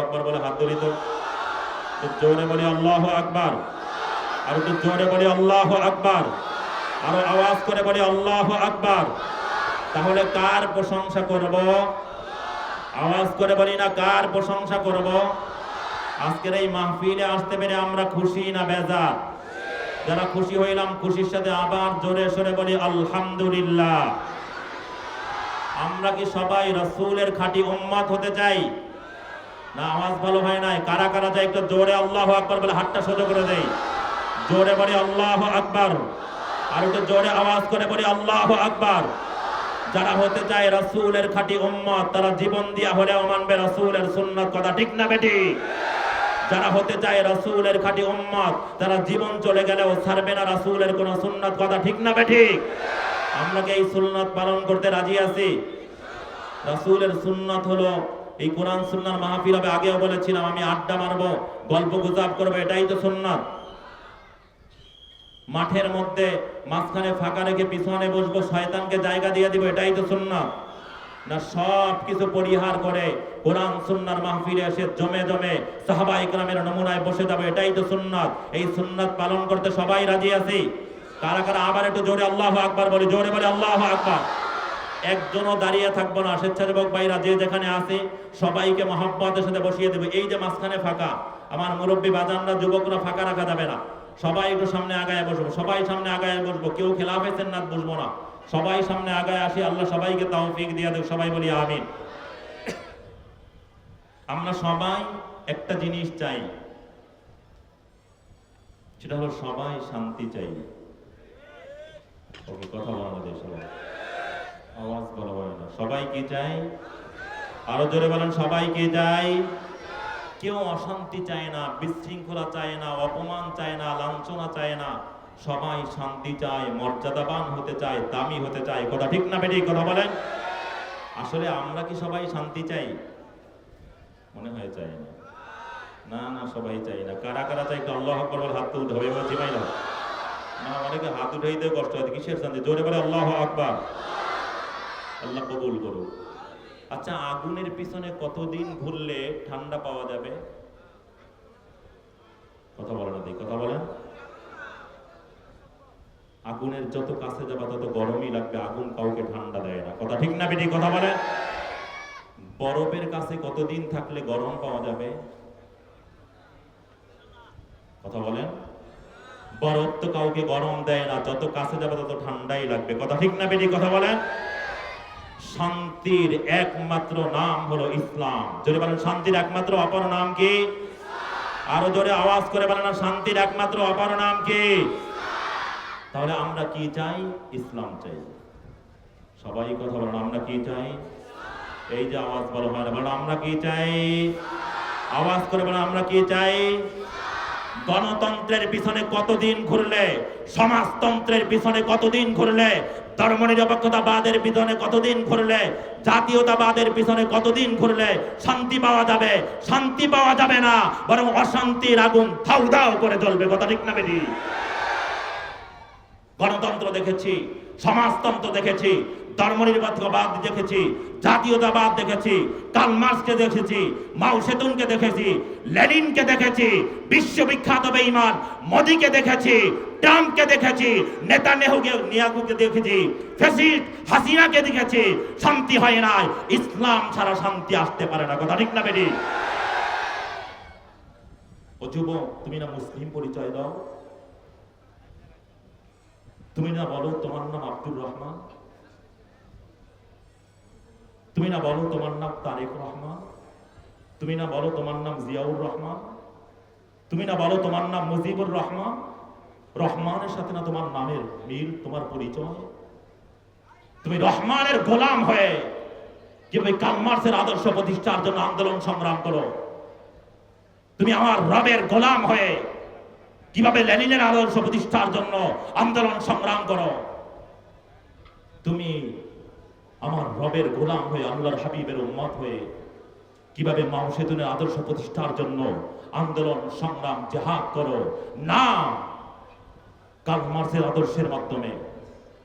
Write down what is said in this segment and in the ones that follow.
আকবার বলে হাত ধরি তো। জোরে বলি আল্লাহ আর একটু জোরে বলি আল্লাহ আরও আওয়াজ করে বলি আল্লাহ তাহলে কার প্রশংসা করব? আওয়াজ করে বলি না কার প্রশংসা করব? আজকের এই মাহফিলে আসতে পেরে আমরা খুশি না বেজার? যারা খুশি হইলাম, খুশির সাথে আবার জোরে সরে বলি আলহামদুলিল্লাহ। আমরা কি সবাই রসুলের খাঁটি উম্মাদ হতে চাই? না, আওয়াজ ভালো হয় নাই। কারা কারা যায় একটু জোরে আল্লাহ আকবার বলে হাতটা সোজা করে দেই। জোরে বলি আল্লাহ আকবার। আর একটু জোরে আওয়াজ করে বলি আল্লাহ আকবার। যারা হতে চায় রসুলের খাঁটি উম্মত, তারা জীবন দিয়া হলেও মানবে রসুলের সুন্নত। কথা ঠিক না বেটি? যারা হতে চায় রসুলের খাঁটি উম্মত, তারা জীবন চলে গেলেও ছাড়বে না রসুলের কোন সুন্নত। কথা ঠিক না বেটি? আমরা কি এই সুন্নত পালন করতে রাজি আছি? রাসূলের সুন্নাত হলো এই কোরআন সুন্নার মাহফিল হবে, আগেও বলেছিলাম, আমি আড্ডা মারবো, গল্প গুজব করব, এটাই তো সুন্নাত। মাঠের মধ্যে মাঝখানে ফাঁকা রেখে পিছনে বসবো, শয়তানকে জায়গা দিয়ে দিব, এটাই তো সুন্নাত। না, সব কিছু পরিহার করে কোরআন সুন্নার মাহফিলে এসে জমে জমে সাহাবা ইকরামের নমুনায় বসে যাবে, এটাই তো সুন্নাত। এই সুন্নাত পালন করতে সবাই রাজি আছি? কারা কারা? আবার একটু জোরে আল্লাহ আকবার বলি, জোরে বলে, আল্লাহ আকবার। একজনও দাঁড়িয়ে থাকব না। স্বেচ্ছাসেবক ভাইরা যে যেখানে আছে, সবাইকে মহাব্বতের সাথে বসিয়ে দেবে। এই যে মাঝখানে ফাঁকা, আমার মুরব্বী বাজানরা, যুবকরা ফাঁকা রাখা যাবে না। সবাই একটু সামনে আগায় বসবো। সবাই সামনে আগায় বসবো। কেউ খেলাফে না বসবো না। সবাই সামনে আগায় আসি, আল্লাহ সবাইকে তৌফিক দিয়ে দেব সবাই বলি আমিন। আমরা সবাই একটা জিনিস চাই। সেটা হলো সবাই শান্তি চাই। কথা বলা যায় সবাই। আওয়াজ বলা হয় না। সবাই কি চাই আরও জোরে বলেন, সবাই কি চাই কেউ অশান্তি চায় না, বিশৃঙ্খলা চায় না, অপমান চায় না, লাঞ্ছনা চায় না। সবাই শান্তি চায়, মর্যাদাবান হতে চায়, দামি হতে চায়। কথা ঠিক না বেটি কথা বলেন? আসলে আমরা কি সবাই শান্তি চাই? মনে হয় চাই না। না না, সবাই চাই না। কারা কারা চাই একটু আল্লাহ আকবর হাত হবে, এবার জিমাই না, অনেকে হাত উঠাইতে কষ্ট হয় কিসের শান্তি? জোরে বলে আল্লাহ আকবার। আল্লাহ কবুল করুক। আচ্ছা আগুনের পিছনে কতদিন ঘুরলে ঠান্ডা পাওয়া যাবে? কথা বলেন না কথা বলেন আগুনের যত কাছে যাবা, তত গরমই লাগবে, আগুন কাউকে ঠান্ডা দেয় না। কথা ঠিক না বেটি কথা বলেন বরফের কাছে কতদিন থাকলে গরম পাওয়া যাবে? কথা বলেন। বরফ তো কাউকে গরম দেয় না, যত কাছে যাবে, তত ঠান্ডাই লাগবে। কথা ঠিক না বেটি কথা বলেন। শান্তির একমাত্র নাম হলো ইসলাম। জোরে বলেন, শান্তির একমাত্র অপর নাম কি? আরও জোরে আওয়াজ করে বলেন, শান্তির একমাত্র অপর নাম কি? তাহলে আমরা কি চাই? ইসলাম চাই। সবাই কথা বলেন, আমরা কি চাই? এই যে আওয়াজ বলো হয় না আমরা কি চাই? আওয়াজ করে বলেন, আমরা কি চাই? গণতন্ত্রের পিছনে কতদিন ঘুরলে? সমাজতন্ত্রের পিছনে কতদিন ঘুরলে? ধর্মনিরপেক্ষতাবাদের পিছনে কতদিন ঘুরলে? জাতীয়তাবাদের পিছনে কতদিন ঘুরলে? শান্তি পাওয়া যাবে? শান্তি পাওয়া যাবে না। বরং অশান্তির আগুন থাউ করে জ্বলবে। কথা ঠিক না বেদি গণতন্ত্র দেখেছি। সমাজতন্ত্র দেখেছি ধর্মনিরপেক্ষবাদ দেখেছি, জাতীয়তাবাদ দেখেছি কালমার্সকে দেখেছি, মাও সেতুনকে দেখেছি, লেনিনকে দেখেছি, বিশ্ববিখ্যাত বেঈমান মোদিকে দেখেছি, ট্রাম্পকে দেখেছি নেতা নেহুকে নিয়াগুকে দেখেছি ফেসিস্ট হাসিনাকে দেখেছি, শান্তি হয় না ইসলাম ছাড়া শান্তি আসতে পারে না, কথা ঠিক না বেরি ও যুবক, তুমি না মুসলিম পরিচয় দাও। তুমি না বলো তোমার নাম আব্দুর রহমান? তুমি না বলো তোমার নাম তারেক রহমান? তুমি না বলো তোমার নাম জিয়াউর রহমান? তুমি না বলো তোমার নাম মুজিবুর রহমান? রহমানের সাথে না তোমার নামের মিল, তোমার পরিচয়? তুমি রহমানের গোলাম হয়ে কীভাবে কালমার্সের আদর্শ প্রতিষ্ঠার জন্য আন্দোলন সংগ্রাম করো? তুমি আমার রবের গোলাম হয়ে কীভাবে লেনিনের আদর্শ প্রতিষ্ঠার জন্য আন্দোলন সংগ্রাম করো? তুমি আমার রবের গোলাম হয়ে, আল্লাহর হাবিবের উম্মত হয়ে কীভাবে মাও সেতুনের আদর্শ প্রতিষ্ঠার জন্য আন্দোলন, সংগ্রাম, জেহাদ করো? না! কাল মার্সের আদর্শের মাধ্যমে,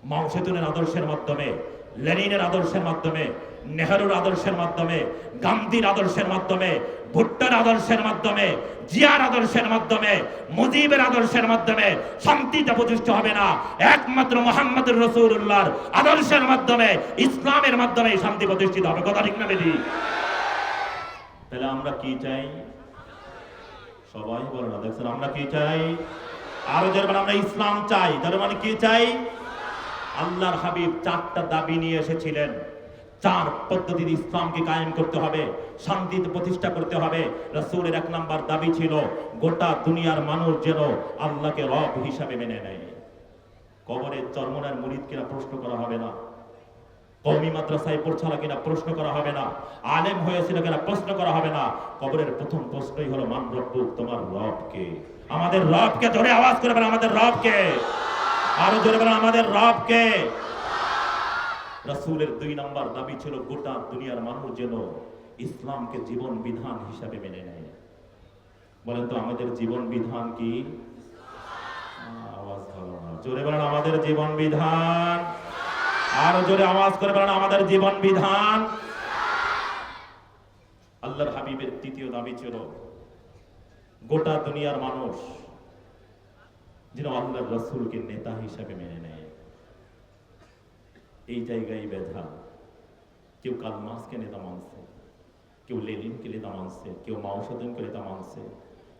মাও সেতুনের আদর্শের মাধ্যমে, লেনিনের আদর্শের মাধ্যমে, নেহরুর আদর্শের মাধ্যমে, গান্ধীর আদর্শের মাধ্যমে ভুট্টার আদর্শের মাধ্যমে, জিয়ার আদর্শের মাধ্যমে, মুজিবের আদর্শের মাধ্যমে শান্তিটা প্রতিষ্ঠা হবে না। একমাত্র মোহাম্মদুর রসুল্লাহর আদর্শের মাধ্যমে, ইসলামের মাধ্যমে শান্তি প্রতিষ্ঠিত হবে। কথা ঠিক না বেদি তাহলে আমরা কি চাই? সবাই বলে না, দেখছেন, আমরা কি চাই? আরও যার মানে আমরা ইসলাম চাই। তার মানে কি চাই? আল্লাহর হাবিব চারটা দাবি নিয়ে এসেছিলেন। চার পদ্ধতিতে ইসলামকে কায়েম করতে হবে শান্তিতে প্রতিষ্ঠা করতে হবে। রাসূলের এক নাম্বার দাবি ছিল, গোটা দুনিয়ার মানুষ যেন আল্লাহকে রব হিসাবে মেনে নেয়। কবরের চর্মনার মুরিদ কিনা প্রশ্ন করা হবে না। মাদ্রাসায় পড়ছালা কিনা প্রশ্ন করা হবে না। আলেম হয়েছিল কিনা প্রশ্ন করা হবে না। কবরের প্রথম প্রশ্নই হলো, মান রব্বুক, তোমার রবকে? আমাদের রবকে জোরে আওয়াজ করে আমাদের রবকে। আরও জোরে আমাদের রবকে। রাসূলের দুই নাম্বার দাবি ছিল গোটা দুনিয়ার মানুষ যেন ইসলামকে জীবন বিধান হিসাবে মেনে নেয়। বলেন তো, আমাদের জীবন বিধান কি? আওয়াজ ভালো জোরে বলেন, আমাদের জীবন বিধান। আরও জোরে আওয়াজ করে বলেন, আমাদের জীবন বিধান। আল্লাহর হাবিবের তৃতীয় দাবি ছিল, গোটা দুনিয়ার মানুষ যেন আল্লাহর রসুলকে নেতা হিসাবে মেনে নেয়। এই জায়গায় ব্যথা। কেউ কালমাসকে নেতা মানছে, কেউ লেনিনকে নেতা মানছে, কেউ মাওসেদুনকে নেতা মানছে।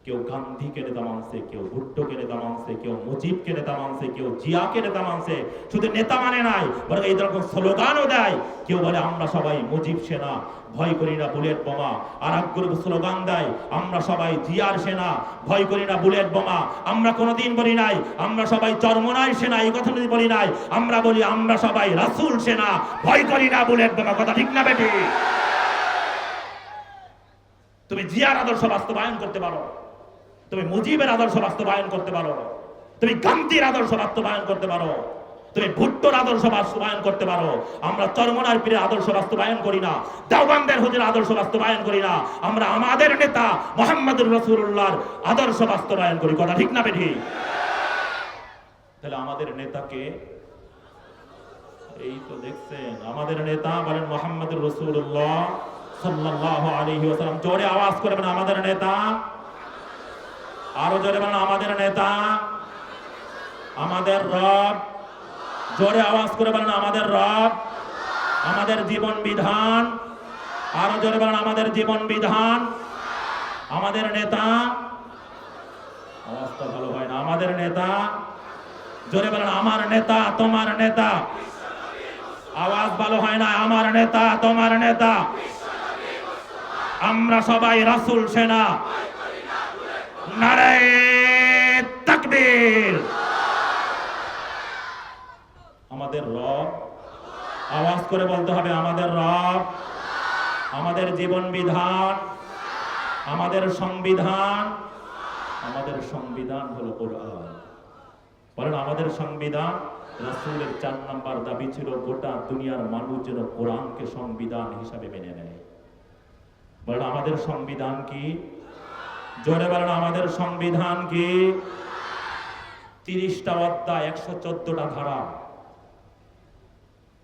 কেউ গান্ধীকে নেতা মানছে, কেউ ভুট্টোকে নেতা মানছে, কেউ মুজিবকে নেতা মানছে, কেউ জিয়াকে নেতা মানছে, শুধু নেতা মানে নাই, বরং এই রকম স্লোগানও দেয়। কেউ বলে, আমরা সবাই মুজিব সেনা, ভয় করি না বুলেট বোমা। আর এক গ্রুপ স্লোগান দেয়, আমরা সবাই জিয়ার সেনা, ভয় করি না বুলেট বোমা। আমরা কোনোদিন বলি নাই, আমরা সবাই চরমনাই সেনা, এই কথা বলি নাই, আমরা বলি, আমরা সবাই রাসুল সেনা, ভয় করি না বুলেট বোমা। কথা ঠিক না বেটি তুমি জিয়ার আদর্শ বাস্তবায়ন করতে পারো। তুমি মুজিবের আদর্শ বাস্তবায়ন করতে পারো। তুমি গান্ধীর আদর্শ বাস্তবায়ন করতে পারো। তুমি ভুট্টোর আদর্শ বাস্তবায়ন করতে পারো। আমরা চরমনার পীরের আদর্শ বাস্তবায়ন করি না। দেওবান্দের হুজুর আদর্শ বাস্তবায়ন করি না। আমরা আমাদের নেতা মোহাম্মদুর রসুল্লাহর আদর্শ বাস্তবায়ন করি। কথা ঠিক না বেঠি? তাহলে আমাদের নেতাকে এই তো দেখছেন, আমাদের নেতা বলেন মোহাম্মদুর রসুল্লাহ সাল্লাল্লাহু আলাইহি ওয়াসাল্লাম। জোরে আওয়াজ করে বলেন আমাদের নেতা। আরও জোরে বলেন আমাদের নেতা, আমাদের রব। জোরে আওয়াজ করে বলেন আমাদের রব। আমাদের জীবন বিধান। আরও জোরে বলেন আমাদের জীবন বিধান। আমাদের নেতা। আওয়াজটা ভালো হয় না, আমাদের নেতা। জোরে বলেন আমার নেতা, তোমার নেতা। আওয়াজ ভালো হয় না, আমার নেতা, তোমার নেতা। আমরা সবাই রাসূল, সেনা। নারায়ে তাকবীর। আমাদের রব, আওয়াজ করে বলতে হবে, আমাদের রব, আমাদের জীবন বিধান, আমাদের সংবিধান আমাদের সংবিধান হলো কোরআন। বলেন, আমাদের সংবিধান রাসূলের চার নাম্বার দাবি ছিল, গোটা দুনিয়ার মানুষ যেন কোরআনকে সংবিধান হিসাবে মেনে নেয়। বলেন, আমাদের সংবিধান কি? জোরে বলেন, আমাদের সংবিধান কি? তিরিশটা অধ্যায়, একশো চোদ্দটা ধারা।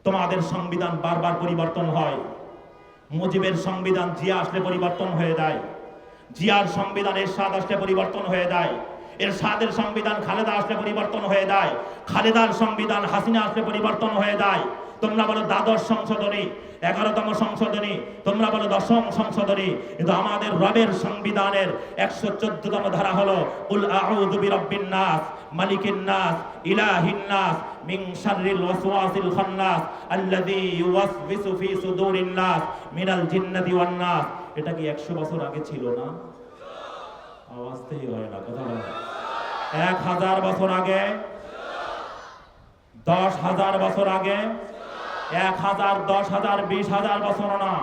তোমাদের সংবিধান বারবার পরিবর্তন হয়। মুজিবের সংবিধান জিয়া আসলে পরিবর্তন হয়ে যায়। জিয়ার সংবিধান এরশাদ আসলে পরিবর্তন হয়ে যায়। এরশাদের সংবিধান খালেদা আসলে পরিবর্তন হয়ে যায়। খালেদার সংবিধান হাসিনা আসলে পরিবর্তন হয়ে যায়। তোমরা বলো দ্বাদশ সংশোধনী, এগারোতম সংশোধনী, তোমরা বলো দশম সংশোধনী, কিন্তু আমাদের রবের সংবিধানের একশো চোদ্দতম ধারা হলো, উল আউযু বিরাব্বিন নাস, মালিকিন নাস, ইলাহিন নাস, মিন শাররিল ওয়াসওয়াসিল খান্নাস, আল্লাযী ইউওয়াসবিসু ফি সুদুরিন নাস, মিনাল জিন্নাতি ওয়ান নাস। এটা কি 100 বছর আগে ছিল না? আওয়াজতেই হয় না, কথা বলে এক হাজার বছর আগে, দশ হাজার বছর আগে এক হাজার, দশ হাজার, বিশ হাজার বছর না।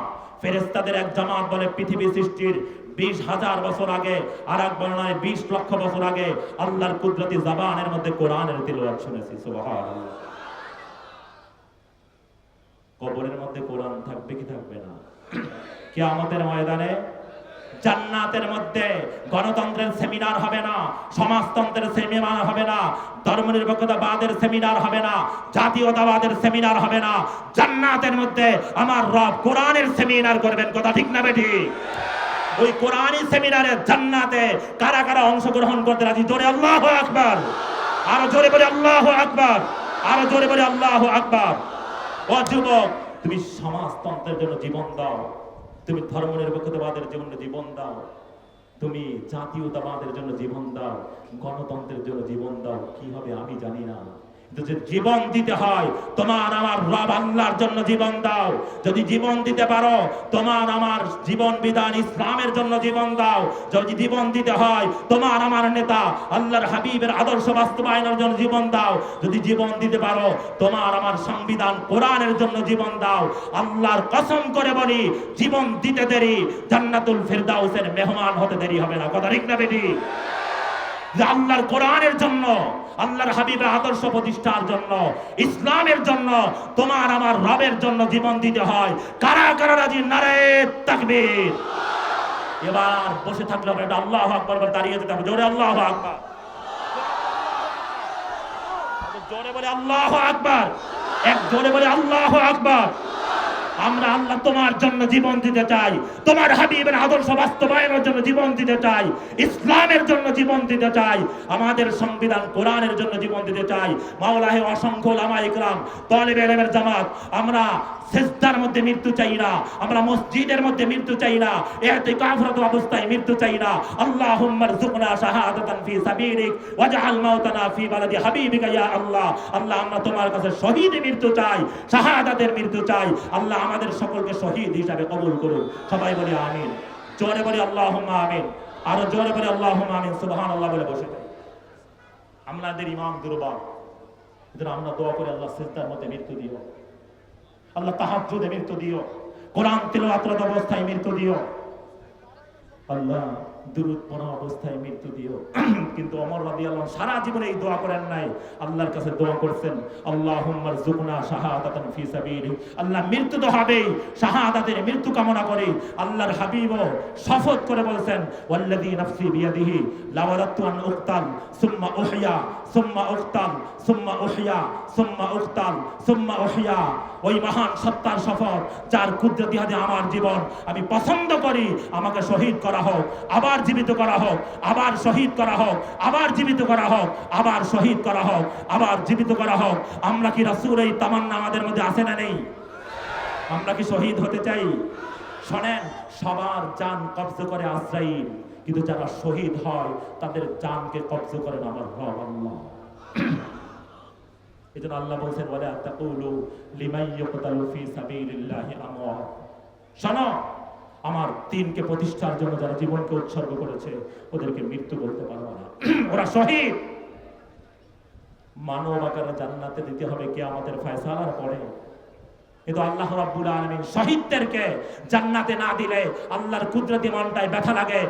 ফেরেস্তাদের এক জামাত বলে পৃথিবী সৃষ্টির বিশ হাজার বছর আগে আর এক বর্ণায় বিশ লক্ষ বছর আগে আল্লাহর কুদরতি জাবানের মধ্যে কোরআনের শুনেছি কবরের মধ্যে কোরআন থাকবে কি থাকবে না? কে আমাদের ময়দানে জান্নাতের মধ্যে গণতন্ত্রের সেমিনার হবে না, সমাজতন্ত্রের সেমিনার হবে না ধর্মনিরপেক্ষতাবাদের সেমিনার হবে না, জাতীয়তাবাদের সেমিনার হবে না। জান্নাতের মধ্যে আমার রব কোরআনের সেমিনার করবেন, কথা ঠিক না বেঠি? ওই কোরআনী সেমিনারে জান্নাতে কারা কারা অংশগ্রহণ করতে রাজি? জোরে আল্লাহ আকবার। আরও জোরে বলে আল্লাহ আকবার। আরও জোরে বলে আল্লাহ আকবার। ও যুবক, তুমি সমাজতন্ত্রের জন্য জীবন দাও। তুমি ধর্ম নিরপেক্ষতাবাদের জন্য জীবন দাও। তুমি জাতীয়তাবাদের জন্য জীবন দাও। গণতন্ত্রের জন্য জীবন দাও। কি হবে আমি জানি না। জীবন দিতে হয়, তোমার আমার রব আল্লাহর জন্য জীবন দাও। যদি জীবন দিতে পারো, তোমার আমার জীবন বিধান ইসলামের জন্য জীবন দাও। যদি জীবন দিতে হয়, তোমার আমার নেতা আল্লাহর হাবিবের আদর্শ বাস্তবায়নের জন্য জীবন দাও। যদি জীবন দিতে পারো, তোমার আমার সংবিধান কোরআনের জন্য জীবন দাও। আল্লাহর কসম করে বলি, জীবন দিতে দেরি, জান্নাতুল ফিরদাউসের মেহমান হতে দেরি হবে না। কথা ঠিক না বেটি? যে আল্লাহর কোরআনের জন্য, আল্লাহর হাবিবের আদর্শ প্রতিষ্ঠার জন্য, ইসলামের জন্য, তোমার আমার রবের জন্য জীবন দিতে হয়। কারা কারা রাজি? নারে তাকবীর। এবার বসে থাকলে এটা আল্লাহ আকবর দাঁড়িয়ে যেতে হবে। জোরে আল্লাহ আকবর। জোরে বলে আল্লাহ আকবর। এক জোরে বলে আল্লাহ আকবর। আমরা আল্লাহ তোমার জন্য জীবন দিতে চাই। তোমার হাবিবের আদর্শ বাস্তবায়নের জন্য জীবন দিতে চাই। ইসলামের জন্য জীবন দিতে চাই। আমাদের সংবিধান কোরআনের জন্য জীবন দিতে চাই। মাওলাহে অসংখ্য লামা ইকরাম, তলেব এলেমের জামাত, আমরা সেজদার মধ্যে মৃত্যু চাই না। আমরা মসজিদের মধ্যে মৃত্যু চাই না। এতে কাফরত অবস্থায় মৃত্যু চাই না। আল্লাহুম্মার জুকনা শাহাদাতান ফি সাবিলিক ওয়াজআল মাউতানা ফি বালাদি হাবিবিকা ইয়া আল্লাহ। আল্লাহ, আমরা তোমার কাছে শহীদ মৃত্যু চাই, শাহাদাতের মৃত্যু চাই। আল্লাহ আমাদের সকলকে শহীদ হিসাবে কবুল করুন। সবাই বলি আমিন। জোরে বলি আল্লাহুম্মা আমিন। আরও জোরে বলি আল্লাহুম্মা আমিন। সুবহানাল্লাহ বলে বসে যাই আমাদের ইমাম দুর্বল। আমরা দোয়া করে আল্লাহ সিজদার মধ্যে মৃত্যু দিও। আল্লাহ তাহাজ্জুদে মৃত্যু দিও। কোরআন তিলাওয়াতরত অবস্থায় মৃত্যু দিও। আল্লাহ অবস্থায় মৃত্যু দিও। কিন্তু অমর আনহু সারা জীবনে এই দোয়া করেন নাই। আল্লাহর কাছে দোয়া করছেন আল্লাহুম্মার জুকনা শাহাদাতান ফি সাবিলি আল্লাহ মৃত্যু তো হবেই, শাহাদাতের মৃত্যু কামনা করে। আল্লাহর হাবিবও শপথ করে বলছেন নাফসি বিয়াদিহি আন উকতাল, সুম্মা উহইয়া সুম্মা উকতাল, সুম্মা উহইয়া সুম্মা উকতাল, সুম্মা ওই মহান সত্তার শপথ, যার কুদরতি হাতে আমার জীবন, আমি পছন্দ করি, আমাকে শহীদ করা হোক। আবার জীবিত করা হোক, আবার শহীদ করা হোক, আবার জীবিত করা হোক, আবার শহীদ করা হোক, আবার জীবিত করা হোক। আমরা কি রাসূল এই তামান্না আমাদের মধ্যে আছে না নেই? আমরা কি শহীদ হতে চাই? শোনেন, সবার জান কবজ করে আজরাইল। কিন্তু যারা শহীদ হয়, তাদের জানকে কবজ করেন আমার রব আল্লাহ। এজন্য আল্লাহ বলছেন বলে আত্তাকুলু লিমাই ইয়াকতালু ফি সাবিলিল্লাহি আমওয়াত। শোনো আমার দিনকে প্রতিষ্ঠার জন্য যারা জীবনকে উৎসর্গ করেছে, ওদেরকে মৃত্যু বলতে পারব না। ওরা শহীদ! মানব আকারে জান্নাতে দিতে হবে কে আমাদের ফয়সালার পরে। কিন্তু আল্লাহ রাব্বুল আলামিন শহীদদেরকে জান্নাতে না দিলে আল্লাহর কুদরতি মনটায় ব্যথা লাগে।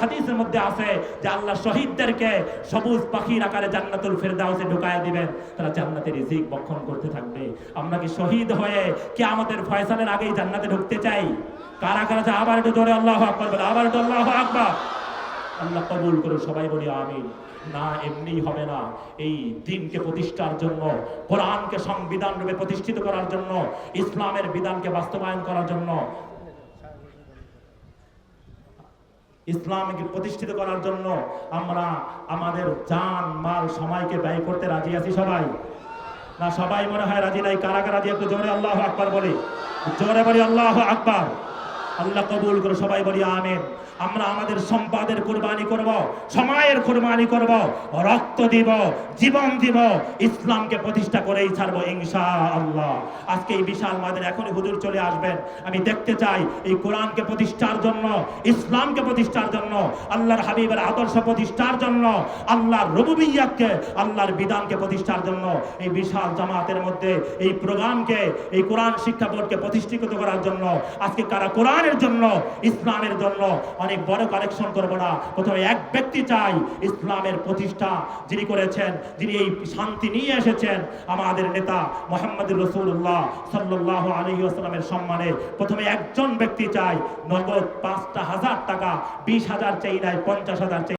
হাদিসের মধ্যে আছে যে আল্লাহ শহীদদেরকে সবুজ পাখির আকারে জান্নাতুল ফেরদাউসে ঢুকায় দিবেন। তারা জান্নাতে রিজিক বক্ষণ করতে থাকবে। আমরা কি শহীদ হয়ে কে আমাদের ফয়সালের আগেই জান্নাতে ঢুকতে চাই? কারা কারা আবার একটু আল্লাহু আকবার বলে, আবার একটু আল্লাহু আকবার। আল্লাহ কবুল করে সবাই বলি আমিন। না এমনি হবে না। এই দিনকে প্রতিষ্ঠার জন্য, কোরআনকে সংবিধান রূপে প্রতিষ্ঠিত করার জন্য, ইসলামের বিধানকে বাস্তবায়ন করার জন্য, ইসলামকে প্রতিষ্ঠিত করার জন্য আমরা আমাদের জান, মাল, সময়কে ব্যয় করতে রাজি আছি সবাই? না, সবাই মনে হয় রাজি নাই? কারা কারা রাজি একটু জোরে আল্লাহ আকবার বলি। জোরে বলি আল্লাহ আকবার। আল্লাহ কবুল করে সবাই বলি আমিন। আমরা আমাদের সম্পাদের কোরবানি করব, সময়ের কোরবানি করব, রক্ত দিব, জীবন দিব, ইসলামকে প্রতিষ্ঠা করেই ছাড়বো ইনশা আল্লাহ আজকে এই বিশাল মাদের এখনই হুজুর চলে আসবেন। আমি দেখতে চাই এই কোরআনকে প্রতিষ্ঠার জন্য, ইসলামকে প্রতিষ্ঠার জন্য, আল্লাহর হাবিবের আদর্শ প্রতিষ্ঠার জন্য, আল্লাহর রবুবিয়াতকে, আল্লাহর বিধানকে প্রতিষ্ঠার জন্য এই বিশাল জামাতের মধ্যে এই প্রোগ্রামকে, এই কোরআন শিক্ষা বোর্ডকে প্রতিষ্ঠিত করার জন্য, আজকে কারা কোরআনের জন্য, ইসলামের জন্য অনেক বড় কালেকশন করব না। প্রথমে এক ব্যক্তি চাই ইসলামের প্রতিষ্ঠা যিনি করেছেন, যিনি এই শান্তি নিয়ে এসেছেন, আমাদের নেতা মোহাম্মদ রসুল্লাহ সাল্লাহ আলী আসলামের সম্মানে। প্রথমে একজন ব্যক্তি চাই, নগদ পাঁচটা হাজার টাকা, বিশ হাজার চাই নাই, পঞ্চাশ হাজার চাই